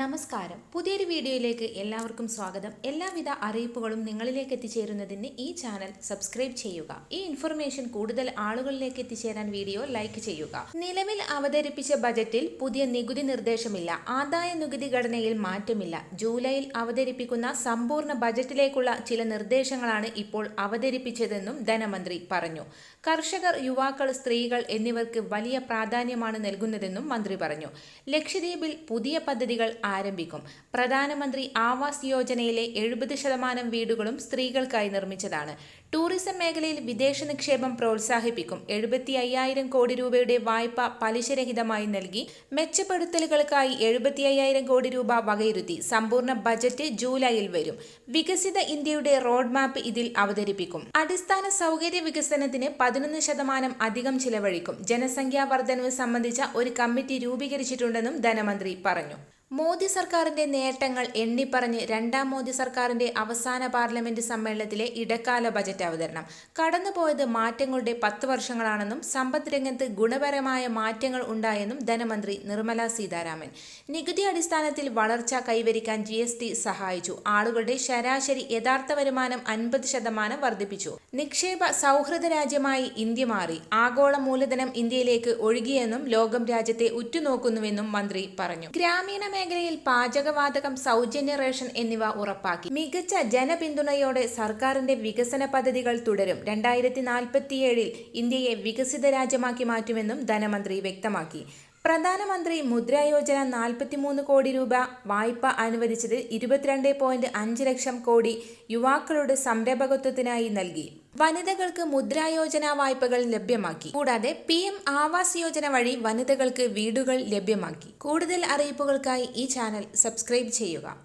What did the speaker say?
നമസ്കാരം. പുതിയൊരു വീഡിയോയിലേക്ക് എല്ലാവർക്കും സ്വാഗതം. എല്ലാവിധ അറിയിപ്പുകളും നിങ്ങളിലേക്ക് എത്തിച്ചേരുന്നതിന് ഈ ചാനൽ സബ്സ്ക്രൈബ് ചെയ്യുക. ഈ ഇൻഫർമേഷൻ കൂടുതൽ ആളുകളിലേക്ക് എത്തിച്ചേരാൻ വീഡിയോ ലൈക്ക് ചെയ്യുക. നിലവിൽ അവതരിപ്പിച്ച ബജറ്റിൽ പുതിയ നികുതി നിർദ്ദേശമില്ല. ആദായ നികുതി ഘടനയിൽ മാറ്റമില്ല. ജൂലൈയിൽ അവതരിപ്പിക്കുന്ന സമ്പൂർണ ബജറ്റിലേക്കുള്ള ചില നിർദ്ദേശങ്ങളാണ് ഇപ്പോൾ അവതരിപ്പിച്ചതെന്നും ധനമന്ത്രി പറഞ്ഞു. കർഷകർ യുവാക്കൾ സ്ത്രീകൾ എന്നിവർക്ക് വലിയ പ്രാധാന്യമാണ് നൽകുന്നതെന്നും മന്ത്രി പറഞ്ഞു. ലക്ഷദ്വീപിൽ പുതിയ പദ്ധതികൾ ആരംഭിക്കും. പ്രധാനമന്ത്രി ആവാസ് യോജനയിലെ എഴുപത് ശതമാനം വീടുകളും സ്ത്രീകൾക്കായി നിർമ്മിച്ചതാണ്. ടൂറിസം മേഖലയിൽ വിദേശ നിക്ഷേപം പ്രോത്സാഹിപ്പിക്കും. എഴുപത്തി അയ്യായിരം കോടി രൂപയുടെ വായ്പ പലിശരഹിതമായി നൽകി മെച്ചപ്പെടുത്തലുകൾക്കായി എഴുപത്തി അയ്യായിരം കോടി രൂപ വകയിരുത്തി സമ്പൂർണ ബജറ്റ് ജൂലൈയിൽ വരും. വികസിത ഇന്ത്യയുടെ റോഡ് മാപ്പ് ഇതിൽ അവതരിപ്പിക്കും. അടിസ്ഥാന സൗകര്യ വികസനത്തിന് പതിനൊന്ന് ശതമാനം അധികം ചിലവഴിക്കും. ജനസംഖ്യാ വർധനവ് സംബന്ധിച്ച ഒരു കമ്മിറ്റി രൂപീകരിച്ചിട്ടുണ്ടെന്നും ധനമന്ത്രി പറഞ്ഞു. മോദി സർക്കാരിന്റെ നേട്ടങ്ങൾ എണ്ണിപ്പറഞ്ഞ് രണ്ടാം മോദി സർക്കാരിന്റെ അവസാന പാർലമെന്റ് സമ്മേളനത്തിലെ ഇടക്കാല ബജറ്റ് അവതരണം. കടന്നുപോയത് മാറ്റങ്ങളുടെ പത്ത് വർഷങ്ങളാണെന്നും സമ്പദ് രംഗത്ത് ഗുണപരമായ മാറ്റങ്ങൾ ഉണ്ടായെന്നും ധനമന്ത്രി നിർമ്മല സീതാരാമൻ. നികുതി അടിസ്ഥാനത്തിൽ വളർച്ച കൈവരിക്കാൻ ജി സഹായിച്ചു. ആളുകളുടെ ശരാശരി യഥാർത്ഥ വരുമാനം അൻപത് ശതമാനം വർദ്ധിപ്പിച്ചു. നിക്ഷേപ സൗഹൃദ രാജ്യമായി ഇന്ത്യ മാറി. ആഗോള മൂലധനം ഇന്ത്യയിലേക്ക് ഒഴുകിയെന്നും ലോകം രാജ്യത്തെ ഉറ്റുനോക്കുന്നുവെന്നും മന്ത്രി പറഞ്ഞു. ഗ്രാമീണ മേഖലയിൽ പാചകവാതകം സൗജന്യ റേഷൻ എന്നിവ ഉറപ്പാക്കി. മികച്ച ജനപിന്തുണയോടെ സർക്കാരിന്റെ വികസന പദ്ധതികൾ തുടരും. രണ്ടായിരത്തി നാൽപ്പത്തിയേഴിൽ ഇന്ത്യയെ വികസിത രാജ്യമാക്കി മാറ്റുമെന്നും ധനമന്ത്രി വ്യക്തമാക്കി. പ്രധാനമന്ത്രി മുദ്രാ യോജന നാൽപ്പത്തിമൂന്ന് കോടി രൂപ വായ്പ അനുവദിച്ചത് ഇരുപത്തിരണ്ട് പോയിന്റ് അഞ്ച് ലക്ഷം കോടി യുവാക്കളുടെ സംരംഭകത്വത്തിനായി നൽകി. വനിതകൾക്ക് മുദ്രായോജന വായ്പകൾ ലഭ്യമാക്കി. കൂടാതെ പി എം ആവാസ് യോജന വഴി വനിതകൾക്ക് വീടുകൾ ലഭ്യമാക്കി. കൂടുതൽ അറിയിപ്പുകൾക്കായി ഈ ചാനൽ സബ്സ്ക്രൈബ് ചെയ്യുക.